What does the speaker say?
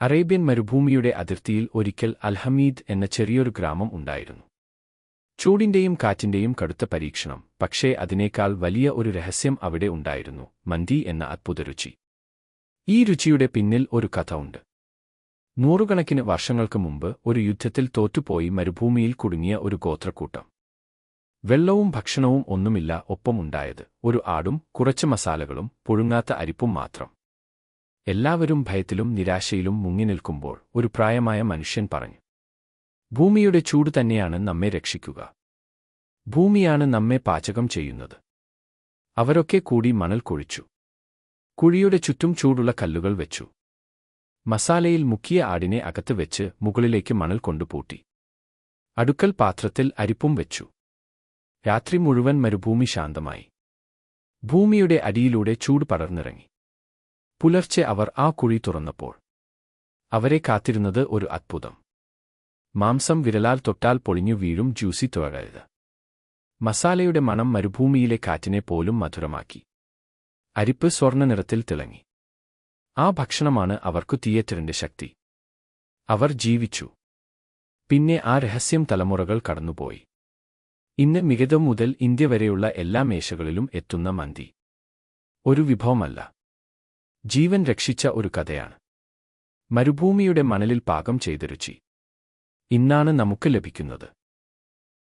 Arabian മരുഭൂമിയുടെ അതിർത്തിയിൽ ഒരിക്കൽ അൽഹമീദ് എന്ന ചെറിയൊരു ഗ്രാമം ഉണ്ടായിരുന്നു. ചൂടിന്റെയും കാറ്റിന്റെയും കടുത്ത പരീക്ഷണം പക്ഷേ അതിനേക്കാൾ വലിയ ഒരു രഹസ്യം അവിടെ ഉണ്ടായിരുന്നു മന്തി എന്ന അത്ഭുത രുചി. ഈ രുചിയുടെ പിന്നിൽ ഒരു കഥ ഉണ്ട്. നൂറുകണക്കിന് വർഷങ്ങൾക്ക് മുമ്പ് ഒരു യുദ്ധത്തിൽ തോറ്റുപോയി മരുഭൂമിയിൽ കുടുങ്ങിയ ഒരു ഗോത്രക്കൂട്ടം. വെള്ളവും ഭക്ഷണവും ഒന്നുമില്ല ഒപ്പമുണ്ടായത് ഒരു ആടും കുറച്ച് മസാലകളും പുഴുങ്ങാത്ത അരിപ്പും മാത്രം. എല്ലാവരും ഭയത്തിലും നിരാശയിലും മുങ്ങി നിൽക്കുമ്പോൾ ഒരു പ്രായമായ മനുഷ്യൻ പറഞ്ഞു ഭൂമിയുടെ ചൂട് തന്നെയാണ് നമ്മെ രക്ഷിക്കുക. ഭൂമിയാണ് നമ്മെ പാചകം ചെയ്യുന്നത്. അവരൊക്കെ കൂടി മണൽ കുഴിച്ചു. കുഴിയുടെ ചുറ്റും ചൂടുള്ള കല്ലുകൾ വെച്ചു. മസാലയിൽ മുക്കിയ ആടിനെ അകത്ത് വെച്ച് മുകളിലേക്ക് മണൽ കൊണ്ടുപൂട്ടി. അടുക്കൽ പാത്രത്തിൽ അരിപ്പും വെച്ചു. രാത്രി മുഴുവൻ മരുഭൂമി ശാന്തമായി. ഭൂമിയുടെ അടിയിലൂടെ ചൂട് പടർന്നിറങ്ങി. പുലർച്ചെ അവർ ആ കുഴി തുറന്നപ്പോൾ അവരെ കാത്തിരുന്നത് ഒരു അത്ഭുതം. മാംസം വിരലാൽ തൊട്ടാൽ പൊളിഞ്ഞു വീഴും ജ്യൂസി തുഴകരുത്. മസാലയുടെ മണം മരുഭൂമിയിലെ കാറ്റിനെ പോലും മധുരമാക്കി. അരിപ്പ് സ്വർണ നിറത്തിൽ തിളങ്ങി. ആ ഭക്ഷണമാണ് അവർക്കു തിയേറ്ററിന്റെ ശക്തി. അവർ ജീവിച്ചു. പിന്നെ ആ രഹസ്യം തലമുറകൾ കടന്നുപോയി. ഇന്ന് മികതം മുതൽ ഇന്ത്യ വരെയുള്ള എല്ലാ മേശകളിലും എത്തുന്ന മന്തി. ഒരു വിഭവമല്ല. ജീവൻ രക്ഷിച്ച ഒരു കഥയാണ്. മരുഭൂമിയുടെ മണലിൽ പാകം ചെയ്ത ഇന്നാണ് നമുക്ക് ലഭിക്കുന്നത്.